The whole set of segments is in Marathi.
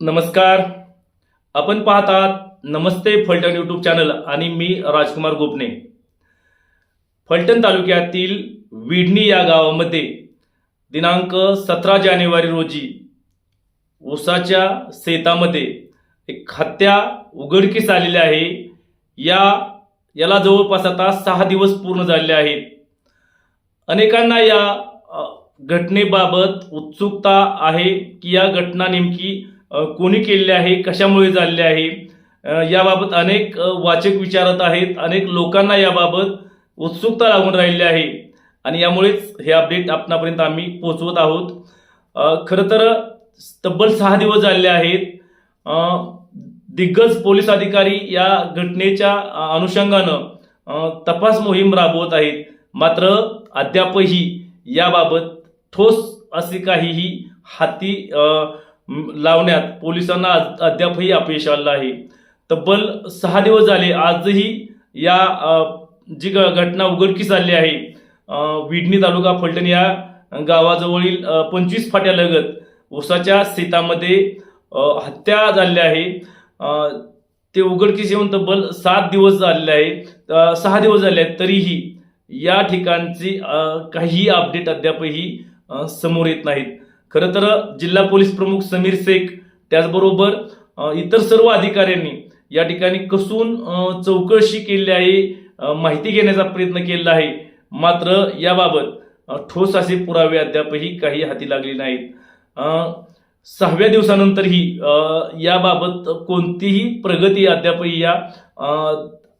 नमस्कार. आपण पाहतात नमस्ते फलटण यूट्यूब चॅनल आणि मी राजकुमार गोपने. फलटण तालुक्यातील विडणी या गावामध्ये दिनांक सतरा जानेवारी रोजी ऊसाच्या शेतामध्ये एक हत्या उघडकीस आलेली आहे. या याला जवळपास आता सहा दिवस पूर्ण झालेले आहेत. अनेकांना या घटनेबाबत उत्सुकता आहे की या घटना नेमकी कोणी केलेले आहे कशामुळे चालले आहे याबाबत अनेक वाचक विचारत आहेत अनेक लोकांना याबाबत उत्सुकता लागून राहिली आहे. आणि यामुळेच हे अपडेट आपणापर्यंत आम्ही पोहोचवत आहोत. खरं तर तब्बल सहा दिवस झाले आहेत. दिग्गज पोलीस अधिकारी या घटनेच्या अनुषंगानं तपास मोहीम राबवत आहेत. मात्र अद्यापही याबाबत ठोस असे काहीही हाती लावण्यात पोलिसांना अद्यापही अपयश आलं आहे. तब्बल सहा दिवस झाले आजही या जी घ- घटना उघडकीस आली आहे विडणी तालुका फलटण या गावाजवळील पंचवीस फाट्यालगत ऊसाच्या शेतामध्ये हत्या झाली आहे. ते उघडकीस येऊन तब्बल सात दिवस झालेले आहे सहा दिवस झाले आहेत तरीही या ठिकाणची काही अपडेट अद्यापही समोर येत नाहीत. खरं तर जिल्हा पोलीस प्रमुख समीर शेख त्याचबरोबर इतर सर्व अधिकाऱ्यांनी या ठिकाणी कसून चौकशी केली आहे माहिती घेण्याचा प्रयत्न केला आहे. मात्र याबाबत ठोस असे पुरावे अद्यापही काही हाती लागले नाहीत. सहाव्या दिवसानंतरही याबाबत कोणतीही प्रगती अद्यापही या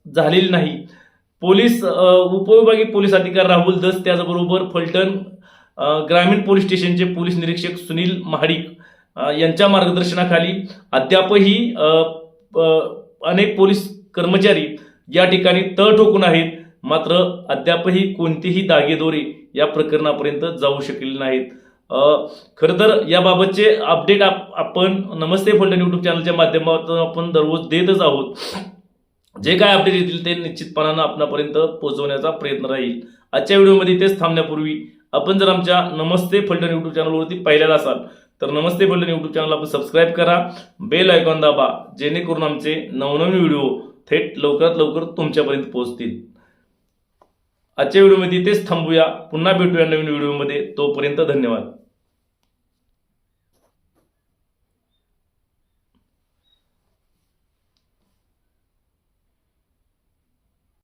झालेली नाही. पोलीस उपविभागीय पोलीस अधिकारी राहुल दस त्याचबरोबर फलटण ग्रामीण पोलीस स्टेशनचे पोलीस निरीक्षक सुनील महाडिक यांच्या मार्गदर्शनाखाली अद्यापही अनेक पोलीस कर्मचारी या ठिकाणी तळ ठोकून आहेत. मात्र अद्यापही कोणतीही दागेदोरे या प्रकरणापर्यंत जाऊ शकलेले नाहीत. खरं तर याबाबतचे अपडेट आप आपण नमस्ते फलटण युट्यूब चॅनलच्या माध्यमातून आपण दररोज देतच आहोत. जे काय अपडेट येतील ते निश्चितपणानं आपणापर्यंत पोहोचवण्याचा प्रयत्न राहील. आजच्या व्हिडिओमध्ये तेच थांबण्यापूर्वी आपण जर आमच्या नमस्ते फलटण युट्यूब चॅनलवरती पहिल्याला असाल तर नमस्ते फलटण युट्यूब चॅनल आपण सबस्क्राईब करा. बेल आयकॉन दाबा जेणेकरून आमचे नवनवीन व्हिडिओ थेट लवकरात लवकर तुमच्यापर्यंत पोहोचतील. आजच्या व्हिडिओमध्ये तेच थांबूया. पुन्हा भेटूया नवीन व्हिडिओमध्ये तोपर्यंत धन्यवाद.